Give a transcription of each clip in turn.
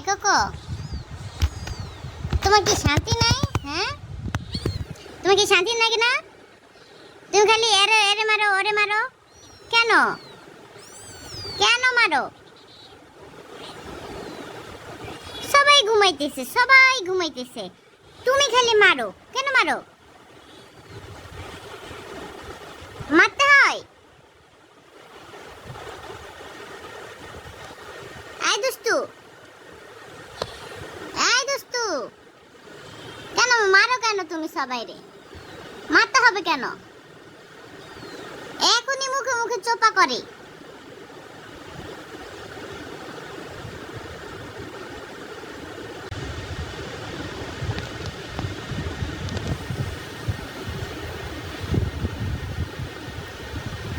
এই কোকো। তোমার কি শান্তি নাই? হ্যাঁ? তোমার কি শান্তি নাকি না তুমি খালি এরে এরে মারো, ওরে মারো। কেন? কেন মারো? সবাই ঘুমাইতেছে সবাই ঘুমাইতেছে। তুমি খালি মারো, কেন মারো? মারতে হয় এই দুস্তু এই দুস্তু কেন মারো কেন তুমি সবাই রে মারতে হবে কেন? এখনই মুখে মুখে চোপা করে।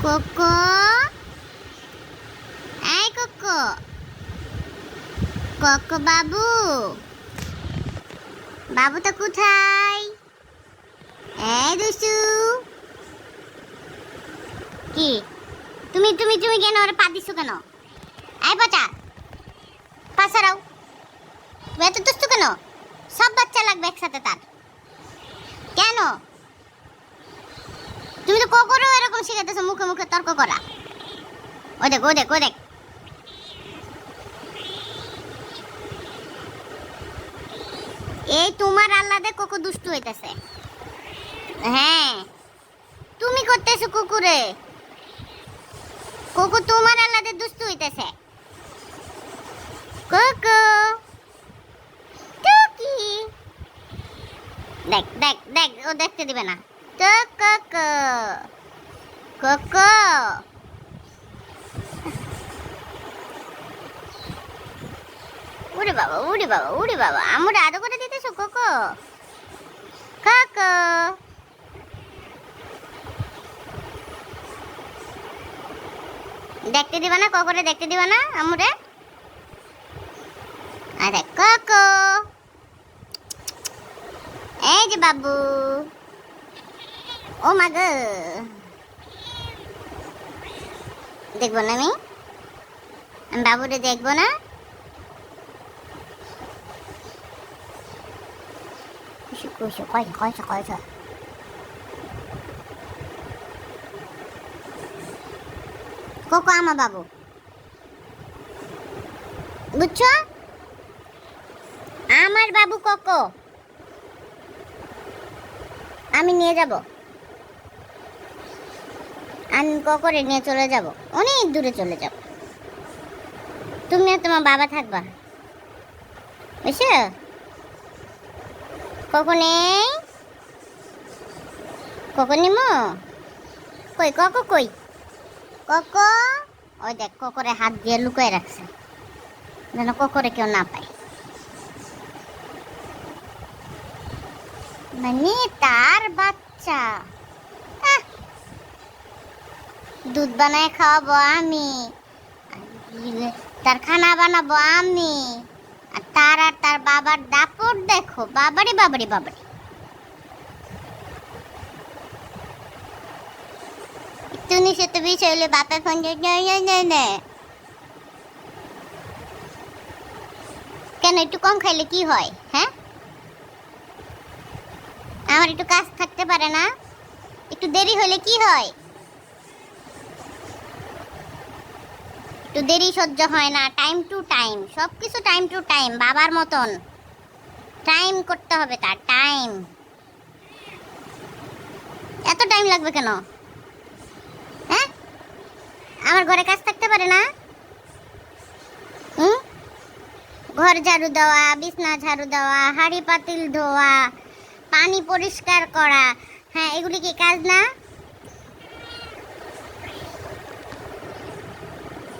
কোকো? এই কোকো। কোকো বাবু। বাবুটা কোথায়? এই দুসু কি? তুমি তুমি তুমি কেন ওরা পা দিছো কেন? এই বাচ্চা, পা সরাও। তুমি এত দুষ্টু কেন? সব বাচ্চা লাগবে একসাথে তার। কেন? তুমি তো কখনো এরকম শিখাতেছো মুখে মুখে তর্ক করা। ও দেখ ও দেখ ও দেখ। এই তোমার আল্লাদে কোকো দুষ্টু হইতেছে। হ্যাঁ। তুমি করতেছো কুকুরে। কোকো তোমার আল্লাদে দুষ্টু হইতেছে। কোকো। টুকি। দেখ দেখ দেখ, ও দেখতে দিবে না। তো কোকো। কোকো। উড়ে বাবা উড়ে বাবা উড়ে বাবা। আমরা আদো করে দিতেছো কোকো কোকো দেখতে দিবা না? ককরে দেখতে দিবা না? আমুরে? আরে, কোকো। এই যে বাবু। ও মা গো। দেখব না আমি বাবুরে দেখব না? কুসু কুসু কয়সা কয়সা কয়সা কোকো আমা বাবু বুঝছ আমার বাবু কোকো। আমি নিয়ে যাব। আমি ককরে নিয়ে চলে যাব। অনেক দূরে চলে যাব। তুমি আর তোমার বাবা থাকবা। বুঝছ? কখন? নেই কখন নিমো? কই, কক কই? কক? ওই দেখ, ককরে হাত দিয়ে লুকিয়ে রাখছে। যেন ককরে কেউ না পায়। মানে তার বাচ্চা। দুধ বানায় খাওয়াবো আমি। তার খানা বানাবো আমি। আর তার আর তার বাবার দাপট দেখো, বাবারে বাবারে বাবারে। একটু নিষেধ বিষয় হলে বাপে ফোন কেন, একটু কম খাইলে কি হয় হ্যাঁ? আমার একটু কাজ থাকতে পারে না। একটু দেরি হলে কি হয়? একটু দেরি সহ্য হয় না টাইম টু টাইম সব কিছু টাইম টু টাইম বাবার মতন। টাইম করতে হবে তার টাইম এত টাইম লাগবে কেন? হ্যাঁ? আমার ঘরে কাজ থাকতে পারে না? হুম? ঘর ঝাড়ু দেওয়া, বিছনা ঝাড়ু দেওয়া, হাঁড়ি পাতিল ধোয়া, পানি পরিষ্কার করা হ্যাঁ এগুলি কি কাজ না?